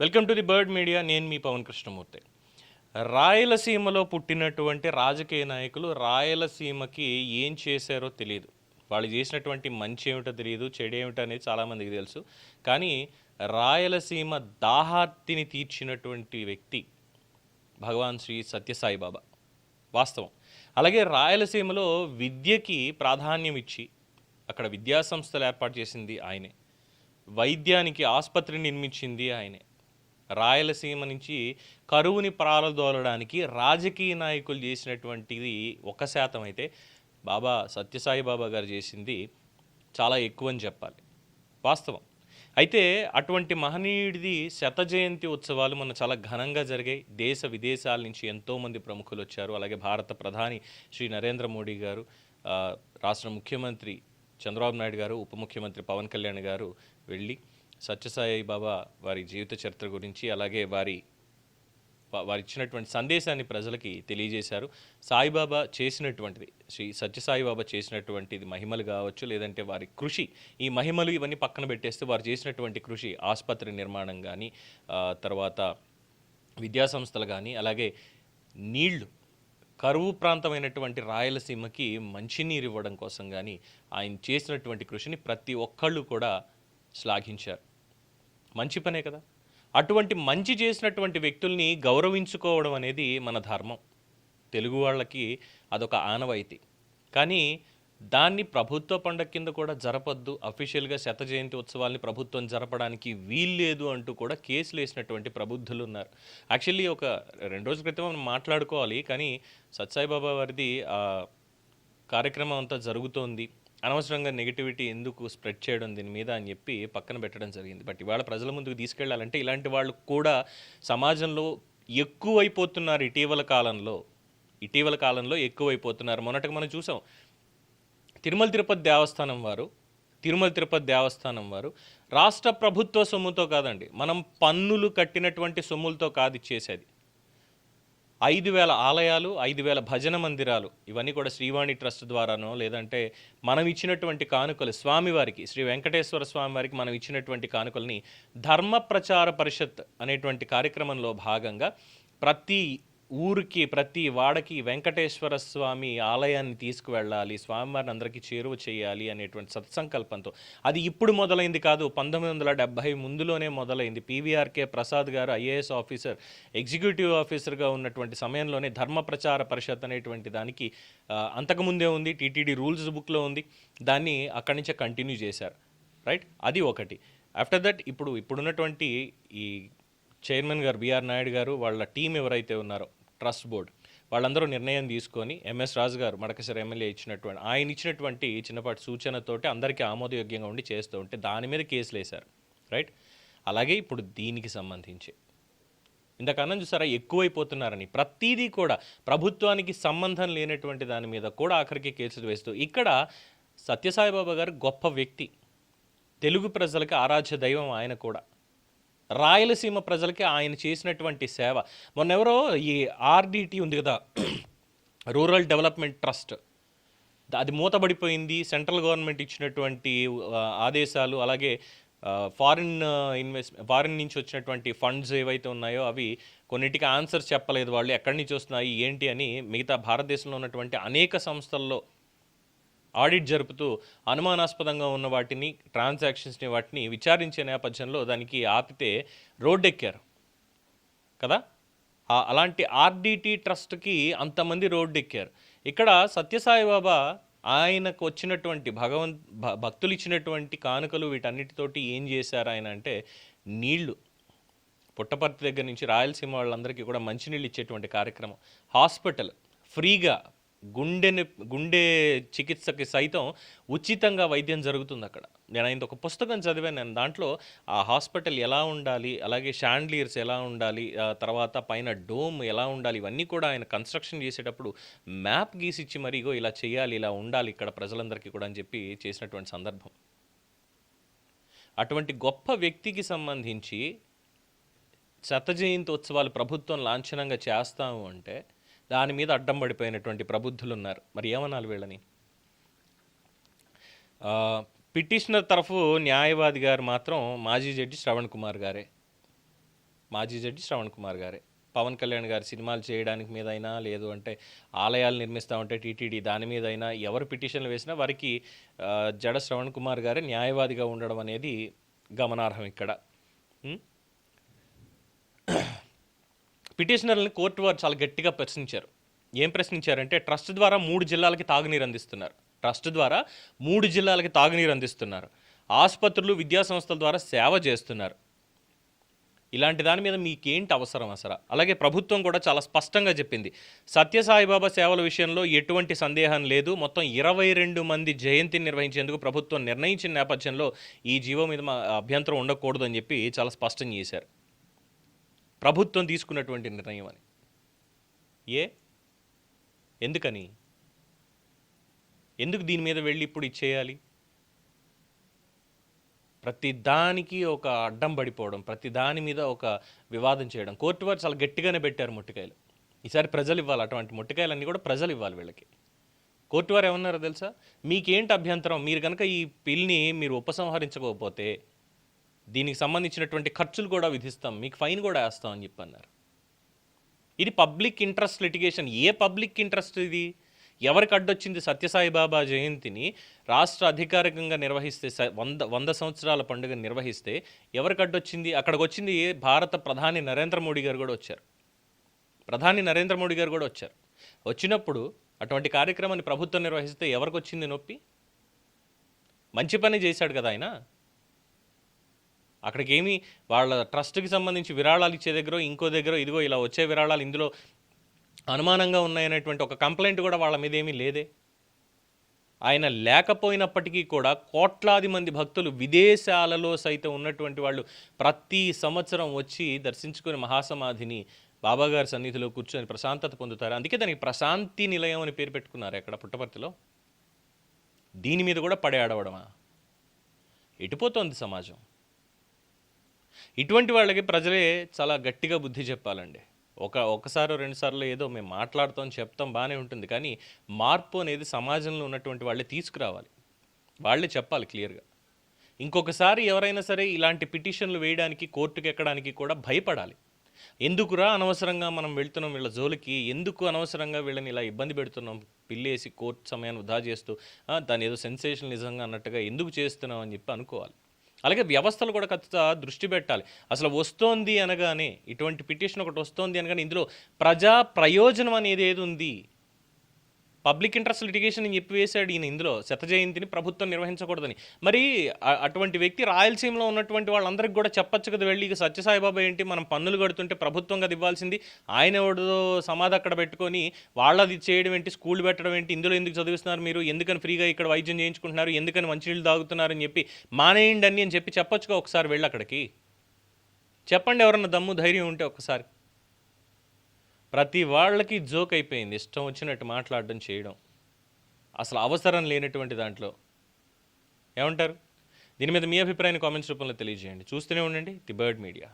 Welcome to the bird media. నేను మీ పవన్ కృష్ణమూర్తి. రాయలసీమలో పుట్టినటువంటి రాజకీయ నాయకులు రాయలసీమకి ఏం చేశారో తెలియదు వాళ్ళు చేసినటువంటి మంచి ఏమిటో తెలియదు చెడు ఏమిటో అనేది చాలామందికి తెలుసు. కానీ రాయలసీమ దాహార్తిని తీర్చినటువంటి వ్యక్తి భగవాన్ శ్రీ సత్యసాయి బాబా. వాస్తవం. అలాగే రాయలసీమలో విద్యకి ప్రాధాన్యం ఇచ్చి అక్కడ విద్యా సంస్థలు ఏర్పాటు చేసింది ఆయనే. వైద్యానికి ఆసుపత్రి నిర్మించింది ఆయనే. రాయలసీమ నుంచి కరువుని ప్రారదోలడానికి రాజకీయ నాయకులు చేసినటువంటిది ఒక శాతం అయితే బాబా సత్యసాయి బాబా గారు చేసింది చాలా ఎక్కువ అని చెప్పాలి. వాస్తవం. అయితే అటువంటి మహనీయుడిది శత జయంతి ఉత్సవాలు మన చాలా ఘనంగా జరిగాయి. దేశ విదేశాల నుంచి ఎంతోమంది ప్రముఖులు వచ్చారు. అలాగే భారత ప్రధాని శ్రీ నరేంద్ర మోడీ గారు రాష్ట్ర ముఖ్యమంత్రి చంద్రబాబు నాయుడు గారు ఉప ముఖ్యమంత్రి పవన్ కళ్యాణ్ గారు వెళ్ళి సత్యసాయి బాబా వారి జీవిత చరిత్ర గురించి అలాగే వారి వారు ఇచ్చినటువంటి సందేశాన్ని ప్రజలకి తెలియజేశారు. సాయిబాబా చేసినటువంటిది శ్రీ సత్యసాయిబాబా చేసినటువంటిది మహిమలు కావచ్చు లేదంటే వారి కృషి ఈ మహిమలు ఇవన్నీ పక్కన పెట్టేస్తే వారు చేసినటువంటి కృషి ఆసుపత్రి నిర్మాణం కానీ తర్వాత విద్యా సంస్థలు కానీ అలాగే నీళ్ళు కరువు ప్రాంతమైనటువంటి రాయలసీమకి మంచినీరు ఇవ్వడం కోసం కానీ ఆయన చేసినటువంటి కృషిని ప్రతి ఒక్కళ్ళు కూడా శ్లాఘించారు మంచి పనే కదా. అటువంటి మంచి చేసినటువంటి వ్యక్తుల్ని గౌరవించుకోవడం అనేది మన ధర్మం. తెలుగు వాళ్ళకి అదొక ఆనవాయితీ. కానీ దాన్ని ప్రభుత్వ పండగ కింద కూడా జరపద్దు. అఫీషియల్గా శత జయంతి ఉత్సవాల్ని ప్రభుత్వం జరపడానికి వీల్లేదు అంటూ కూడా కేసులు వేసినటువంటి ప్రబుద్ధులు ఉన్నారు. యాక్చువల్లీ ఒక రెండు రోజుల క్రితం మనం మాట్లాడుకోవాలి. కానీ సత్సాయిబాబా వారిది కార్యక్రమం అంతా జరుగుతోంది. అనవసరంగా నెగిటివిటీ ఎందుకు స్ప్రెడ్ చేయడం దీని మీద అని చెప్పి పక్కన పెట్టడం జరిగింది. బట్ ఇవాళ ప్రజల ముందుకు తీసుకెళ్ళాలంటే ఇలాంటి వాళ్ళు కూడా సమాజంలో ఎక్కువైపోతున్నారు ఇటీవల కాలంలో. ఇటీవల కాలంలో ఎక్కువైపోతున్నారు. మొన్నటికి మనం చూసాం. తిరుమల తిరుపతి దేవస్థానం వారు తిరుమల తిరుపతి దేవస్థానం వారు రాష్ట్ర ప్రభుత్వ సొమ్ముతో కాదండి మనం పన్నులు కట్టినటువంటి సొమ్ములతో కాదు ఇచ్చేసేది ఐదు వేల ఆలయాలు ఐదు వేల భజన మందిరాలు ఇవన్నీ కూడా శ్రీవాణి ట్రస్ట్ ద్వారానో లేదంటే మనం ఇచ్చినటువంటి కానుకలు స్వామివారికి శ్రీ వెంకటేశ్వర స్వామి వారికి మనం ఇచ్చినటువంటి కానుకల్ని ధర్మ ప్రచార పరిషత్ అనేటువంటి కార్యక్రమంలో భాగంగా ప్రతి ఊరికి ప్రతి వాడకి వెంకటేశ్వర స్వామి ఆలయాన్ని తీసుకువెళ్ళాలి స్వామివారిని అందరికీ చేరువ చేయాలి అనేటువంటి సత్సంకల్పంతో. అది ఇప్పుడు మొదలైంది కాదు పంతొమ్మిది వందల డెబ్భై ముందులోనే మొదలైంది. పీవీఆర్కే ప్రసాద్ గారు ఐఏఎస్ ఆఫీసర్ ఎగ్జిక్యూటివ్ ఆఫీసర్గా ఉన్నటువంటి సమయంలోనే ధర్మ ప్రచార పరిషత్ అనేటువంటి దానికి అంతకుముందే ఉంది టీటీడీ రూల్స్ బుక్లో ఉంది. దాన్ని అక్కడి నుంచే కంటిన్యూ చేశారు. రైట్? అది ఒకటి. ఆఫ్టర్ దట్ ఇప్పుడు ఇప్పుడున్నటువంటి ఈ చైర్మన్ గారు బిఆర్ నాయుడు గారు వాళ్ళ టీం ఎవరైతే ఉన్నారో ట్రస్ట్ బోర్డ్. వాళ్ళందరూ నిర్ణయం తీసుకొని ఎంఎస్ రాజు గారు మడకశిర ఎమ్మెల్యే ఇచ్చినటువంటి ఆయన ఇచ్చినటువంటి చిన్నపాటి సూచనతోటి అందరికీ ఆమోదయోగ్యంగా ఉండి చేస్తూ ఉంటే దాని మీద కేసులు వేశారు. రైట్? అలాగే ఇప్పుడు దీనికి సంబంధించి. ఇంతకన్నా చూసారా? ఎక్కువైపోతున్నారని. ప్రతిదీ కూడా ప్రభుత్వానికి సంబంధం లేనటువంటి దాని మీద కూడా ఆఖరికి కేసులు వేస్తూ ఇక్కడ సత్యసాయిబాబా గారు గొప్ప వ్యక్తి. తెలుగు ప్రజలకు ఆరాధ్య దైవం ఆయన కూడా. రాయలసీమ ప్రజలకి ఆయన చేసినటువంటి సేవ. మొన్నెవరో ఈ ఆర్డిటి ఉంది కదా రూరల్ డెవలప్మెంట్ ట్రస్ట్. అది మూతబడిపోయింది సెంట్రల్ గవర్నమెంట్ ఇచ్చినటువంటి ఆదేశాలు అలాగే ఫారిన్ ఇన్వెస్ట్ ఫారిన్ నుంచి వచ్చినటువంటి ఫండ్స్ ఏవైతే ఉన్నాయో అవి కొన్నిటికి ఆన్సర్ చెప్పలేదు వాళ్ళు ఎక్కడి నుంచి వస్తున్నాయి ఏంటి అని మిగతా భారతదేశంలో ఉన్నటువంటి అనేక సంస్థల్లో ఆడిట్ జరుపుతూ అనుమానాస్పదంగా ఉన్న వాటిని ట్రాన్సాక్షన్స్ని వాటిని విచారించే నేపథ్యంలో దానికి ఆపితే రోడ్డెక్కారు. కదా? అలాంటి ఆర్డిటి ట్రస్ట్కి అంతమంది రోడ్డెక్కారు. ఇక్కడ సత్యసాయిబాబా ఆయనకు వచ్చినటువంటి భగవంత్ భ- భక్తులు ఇచ్చినటువంటి కానుకలు వీటన్నిటితోటి ఏం చేశారు ఆయన అంటే నీళ్ళు. పుట్టపర్తి దగ్గర నుంచి రాయలసీమ వాళ్ళందరికీ కూడా మంచినీళ్ళు ఇచ్చేటువంటి కార్యక్రమం. హాస్పిటల్ ఫ్రీగా గుండెని గుండె చికిత్సకి సైతం ఉచితంగా వైద్యం జరుగుతుంది అక్కడ. నేను ఆయన ఒక పుస్తకం చదివాను. నేను దాంట్లో ఆ హాస్పిటల్ ఎలా ఉండాలి అలాగే షాండ్లియర్స్ ఎలా ఉండాలి తర్వాత పైన డోమ్ ఎలా ఉండాలి ఇవన్నీ కూడా ఆయన కన్స్ట్రక్షన్ చేసేటప్పుడు మ్యాప్ గీసిచ్చి మరి ఇగో ఇలా చేయాలి ఇలా ఉండాలి ఇక్కడ ప్రజలందరికీ కూడా అని చెప్పి చేసినటువంటి సందర్భం. అటువంటి గొప్ప వ్యక్తికి సంబంధించి శత జయంతి ఉత్సవాలు ప్రభుత్వం లాంఛనంగా చేస్తాము అంటే దాని మీద అడ్డం పడిపోయినటువంటి ప్రబుద్ధులు ఉన్నారు మరి ఏమనాలి వీళ్ళని? పిటిషనర్ తరఫు న్యాయవాది గారు మాత్రం మాజీ జడ్జి శ్రవణ్ కుమార్ గారే. మాజీ జడ్జి శ్రవణ్ కుమార్ గారే. పవన్ కళ్యాణ్ గారి సినిమాలు చేయడానికి మీద అయినా లేదు అంటే ఆలయాలు నిర్మిస్తామంటే టీటీడీ దాని మీద అయినా ఎవరు పిటిషన్లు వేసినా వారికి జడ శ్రవణ్ కుమార్ గారే న్యాయవాదిగా ఉండడం అనేది గమనార్హం ఇక్కడ. పిటిషనర్ని కోర్టు వారు చాలా గట్టిగా ప్రశ్నించారు. ఏం ప్రశ్నించారంటే ట్రస్ట్ ద్వారా మూడు జిల్లాలకి తాగునీరు అందిస్తున్నారు. ట్రస్ట్ ద్వారా మూడు జిల్లాలకి తాగునీరు అందిస్తున్నారు. ఆసుపత్రులు విద్యా సంస్థల ద్వారా సేవ చేస్తున్నారు. ఇలాంటి దాని మీద మీకేంటి అవసరం అసలు? అలాగే ప్రభుత్వం కూడా చాలా స్పష్టంగా చెప్పింది. సత్యసాయిబాబా సేవల విషయంలో ఎటువంటి సందేహం లేదు. మొత్తం ఇరవై రెండు మంది జయంతిని నిర్వహించేందుకు ప్రభుత్వం నిర్ణయించిన నేపథ్యంలో ఈ జీవో మీద మా అభ్యంతరం ఉండకూడదు అని చెప్పి చాలా స్పష్టం చేశారు. ప్రభుత్వం తీసుకున్నటువంటి నిర్ణయం అని. ఏ? ఎందుకని? ఎందుకు దీని మీద వెళ్ళి ఇప్పుడు ఇచ్చేయాలి? ప్రతి దానికి ఒక అడ్డం పడిపోవడం ప్రతి దాని మీద ఒక వివాదం చేయడం. కోర్టు వారు చాలా గట్టిగానే పెట్టారు ముట్టికాయలు. ఈసారి ప్రజలు ఇవ్వాలి అటువంటి ముట్టికాయలన్నీ కూడా ప్రజలు ఇవ్వాలి వీళ్ళకి. కోర్టు వారు ఏమన్నారో తెలుసా? మీకేంటి అభ్యంతరం? మీరు కనుక ఈ బిల్ని మీరు ఉపసంహరించకపోతే దీనికి సంబంధించినటువంటి ఖర్చులు కూడా విధిస్తాం మీకు ఫైన్ కూడా వేస్తాం అని చెప్పి అన్నారు ఇది పబ్లిక్ ఇంట్రెస్ట్ లిటిగేషన్. ఏ పబ్లిక్ ఇంట్రెస్ట్ ఇది? ఎవరికి అడ్డొచ్చింది సత్యసాయి బాబా జయంతిని రాష్ట్ర అధికారికంగా నిర్వహిస్తే స- వంద వంద సంవత్సరాల పండుగ నిర్వహిస్తే ఎవరికి అడ్డొచ్చింది? అక్కడికి వచ్చింది భారత ప్రధాని నరేంద్ర మోడీ గారు కూడా వచ్చారు. ప్రధాని నరేంద్ర మోడీ గారు కూడా వచ్చారు. వచ్చినప్పుడు అటువంటి కార్యక్రమాన్ని ప్రభుత్వం నిర్వహిస్తే ఎవరికి వచ్చింది నొప్పి? మంచి పని చేశాడు కదా ఆయన? అక్కడికి ఏమి వాళ్ళ ట్రస్ట్కి సంబంధించి విరాళాలు ఇచ్చే దగ్గర ఇంకో దగ్గర ఇదిగో ఇలా వచ్చే విరాళాలు ఇందులో అనుమానంగా ఉన్నాయనేటువంటి ఒక కంప్లైంట్ కూడా వాళ్ళ మీద ఏమీ లేదే. ఆయన లేకపోయినప్పటికీ కూడా కోట్లాది మంది భక్తులు విదేశాలలో సైతం ఉన్నటువంటి వాళ్ళు ప్రతి సంవత్సరం వచ్చి దర్శించుకుని మహాసమాధిని బాబాగారి సన్నిధిలో కూర్చొని ప్రశాంతత పొందుతారు. అందుకే దానికి ప్రశాంతి నిలయం అని పేరు పెట్టుకున్నారు అక్కడ పుట్టపర్తిలో. దీని మీద కూడా పడే ఆడవడమా? ఎటుపోతోంది సమాజం? ఇటువంటి వాళ్ళకి ప్రజలే చాలా గట్టిగా బుద్ధి చెప్పాలండి. ఒక ఒకసారి రెండుసార్లు ఏదో మేము మాట్లాడతాం చెప్తాం బాగానే ఉంటుంది. కానీ మార్పు అనేది సమాజంలో ఉన్నటువంటి వాళ్ళే తీసుకురావాలి. వాళ్ళే చెప్పాలి క్లియర్గా. ఇంకొకసారి ఎవరైనా సరే ఇలాంటి పిటిషన్లు వేయడానికి కోర్టుకు ఎక్కడానికి కూడా భయపడాలి. ఎందుకురా అనవసరంగా మనం వెళ్తున్నాం వీళ్ళ జోలికి? ఎందుకు అనవసరంగా వీళ్ళని ఇలా ఇబ్బంది పెడుతున్నాం? పిల్లేసి కోర్టు సమయాన్ని వృధా చేస్తూ దాని ఏదో సెన్సేషన్ నిజంగా అన్నట్టుగా ఎందుకు చేస్తున్నాం అని చెప్పి అనుకోవాలి. అలాగే వ్యవస్థలు కూడా ఖచ్చితంగా దృష్టి పెట్టాలి. అసలు వస్తోంది అనగానే ఇటువంటి పిటిషన్ ఒకటి వస్తోంది అనగానే ఇందులో ప్రజా ప్రయోజనం అనేది ఏది ఉంది? పబ్లిక్ ఇంట్రెస్ట్ లిటిగేషన్ అని చెప్పి ఈయన ఇందులో. శత జయంతిని ప్రభుత్వం నిర్వహించకూడదని. మరి అటువంటి వ్యక్తి రాయలసీమలో ఉన్నటువంటి వాళ్ళందరికీ కూడా చెప్పచ్చు కదా వెళ్ళి ఇక సత్యసాయిబాబా ఏంటి మనం పన్నులు కడుతుంటే ప్రభుత్వం కదా ఇవ్వాల్సింది. ఆయన ఎవడో సమాధి అక్కడ పెట్టుకొని వాళ్ళది చేయడం ఏంటి స్కూల్ పెట్టడం ఏంటి ఇందులో ఎందుకు చదివిస్తున్నారు మీరు ఎందుకని ఫ్రీగా ఇక్కడ వైద్యం చేయించుకుంటున్నారు ఎందుకని మంచినీళ్ళు తాగుతున్నారని చెప్పి మానేయండి అని అని చెప్పి చెప్పొచ్చుగా ఒకసారి వెళ్ళి అక్కడికి. చెప్పండి ఎవరన్నా దమ్ము ధైర్యం ఉంటే ఒకసారి. ప్రతి వాళ్ళకి జోక్ అయిపోయింది. ఇష్టం వచ్చినట్టు మాట్లాడడం చేయడం. అసలు అవసరం లేనటువంటి దాంట్లో. ఏమంటారు? దీని మీద మీ అభిప్రాయాన్ని కామెంట్స్ రూపంలో తెలియజేయండి. చూస్తూనే ఉండండి ది బర్డ్ మీడియా.